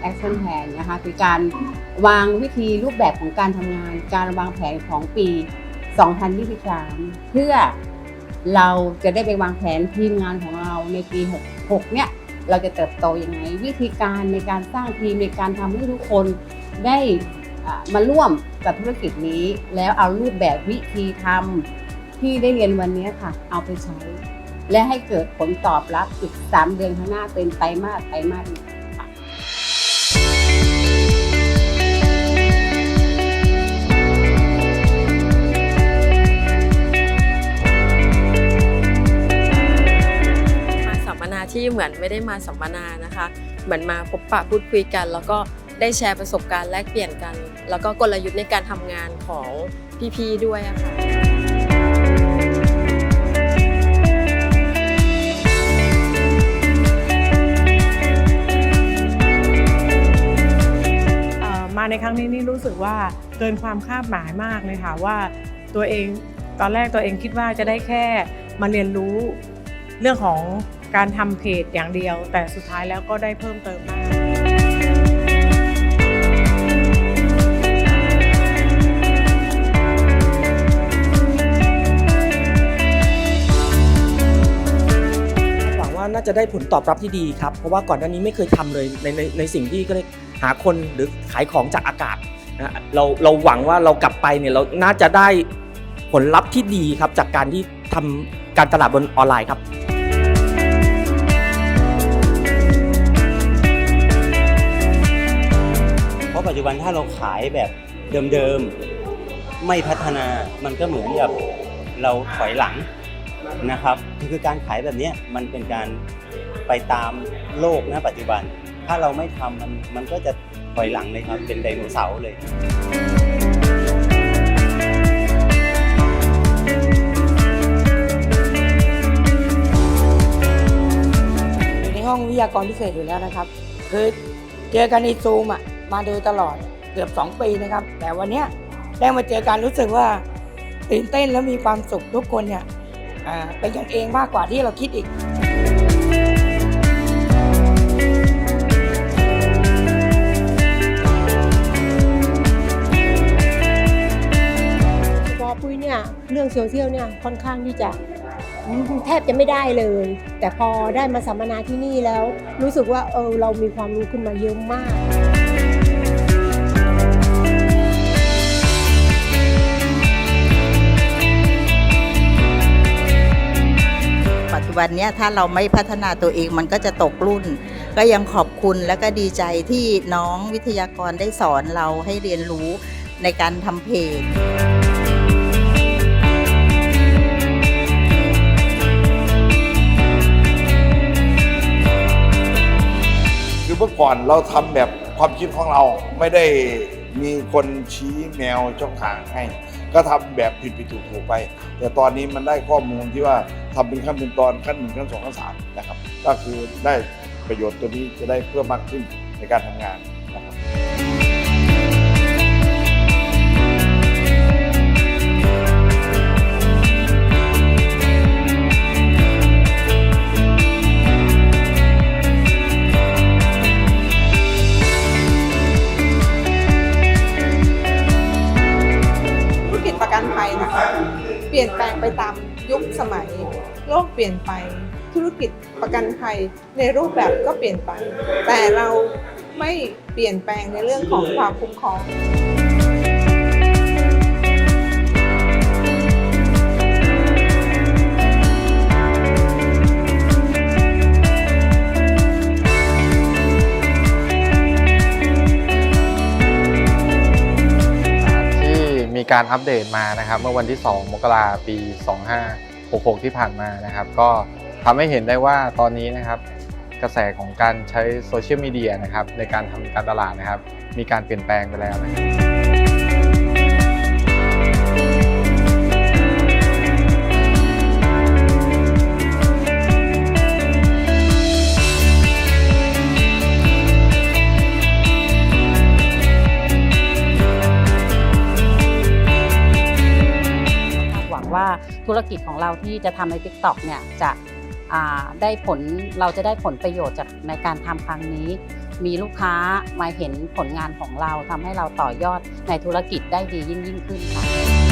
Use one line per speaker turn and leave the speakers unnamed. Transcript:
แอคชั่นแผนนะคะคือการวางวิธีรูปแบบของการทำงาน การวางแผนของปี 2023 เพื่อเราจะได้ไปวางแผนทีมงานของเราในปี 66 เนี่ย เราจะเติบโตยังไง วิธีการในการสร้างทีมในการทำให้ทุกคนได้มาร่วมกับธุรกิจนี้ แล้วเอารูปแบบวิธีทำ ที่ได้เรียนวันนี้ค่ะ เอาไปใช้ และให้เกิดผลตอบรับอีก 3 เดือนข้างหน้าเป็นไตรมาสไตรมาสค่ะ
มาสัมมนาที่เหมือนไม่ได้มาสัมมนานะคะ เหมือนมาพบปะพูดคุยกัน แล้วก็ได้แชร์ประสบการณ์แลกเปลี่ยนกัน แล้วก็กลยุทธ์ในการทำงานของพี่ๆด้วยอะค่ะ
ในครั้งนี้นี่รู้สึกว่าเกินความคาดหมายมากเลยค่ะว่าตัวเองตอนแรกตัวเองคิดว่าจะได้แค่มาเรียนรู้เรื่องของการทำเพจอย่างเดียว แต่สุดท้ายแล้วก็ได้เพิ่มเติมมาก
หวังว่าน่าจะได้ผลตอบรับที่ดีครับ เพราะว่าก่อนหน้านี้ไม่เคยทำเลยในในในสิ่งที่ก็เลย หาคนหรือขายของจากอากาศนะเราเราหวังว่าเรากลับไปเนี่ยเราน่าจะได้ผลลัพธ์ที่ดีครับจากการที่ทำการตลาดบนออนไลน์ครับ
เพราะปัจจุบันถ้าเราขายแบบเดิมๆไม่พัฒนามันก็เหมือนกับเราถอยหลังนะครับ คือการขายแบบนี้มันเป็นการไปตามโลกนะปัจจุบัน ถ้าเราไม่ทำมันมันก็จะถอยหลังเลยครับ เป็นไดโนเสาร์เลย
อยู่ในห้องวิทยากรพิเศษอยู่แล้วนะครับ คือเจอกันในซูมอะมาโดยตลอดเกือบ 2 ปีนะครับ แต่วันเนี้ยได้มาเจอกันรู้สึกว่าตื่นเต้นและมีความสุขทุกคนเนี่ยอ่าเป็นกันเองมากกว่าที่เราคิดอีก
โซเชียลเนี่ยค่อนข้างที่จะแทบจะไม่ได้เลย แต่พอได้มาสัมมนาที่นี่แล้ว รู้สึกว่าเออเรามีความรู้ขึ้นมาเยอะมาก
ปัจจุบันเนี้ยถ้าเราไม่พัฒนาตัวเองมันก็จะตกรุ่น ก็ยังขอบคุณและก็ดีใจที่น้องวิทยากรได้สอนเราให้เรียนรู้ในการทำเพจ
ก่อนเราทำแบบความคิดของเราไม่ได้มีคนชี้แนวช่องทางให้ ก็ทำแบบผิดผิดถูกถูกไป แต่ตอนนี้มันได้ข้อมูลที่ว่าทำเป็นขั้นเป็นตอนขั้นหนึ่งขั้นสองขั้นสามนะครับ ก็คือได้ประโยชน์ตัวนี้จะได้เพิ่มมากขึ้นในการทำงานนะครับ
ปลี่ยนแปลงไปตามยุคสมัย โลกเปลี่ยนไป ธุรกิจประกันภัยในรูปแบบก็เปลี่ยนไป แต่เราไม่เปลี่ยนแปลงในเรื่องของความคุ้มครอง
การอัปเดตมานะครับ เมื่อวันที่ 2 มกราปี 2566 ที่ผ่านมานะครับ ก็ทำให้เห็นได้ว่าตอนนี้นะครับ กระแสของการใช้โซเชียลมีเดียนะครับในการทำการตลาดนะครับ มีการเปลี่ยนแปลงไปแล้วนะครับ
ธุรกิจของเราที่จะทำใน t ิ k t o k เนี่ยจะได้ผลเราจะได้ผลประโยชน์จากในการทำครั้งนี้ มีลูกค้ามาเห็นผลงานของเราทำให้เราต่อยอดในธุรกิจได้ดียิ่งยิ่งขึ้นค่ะ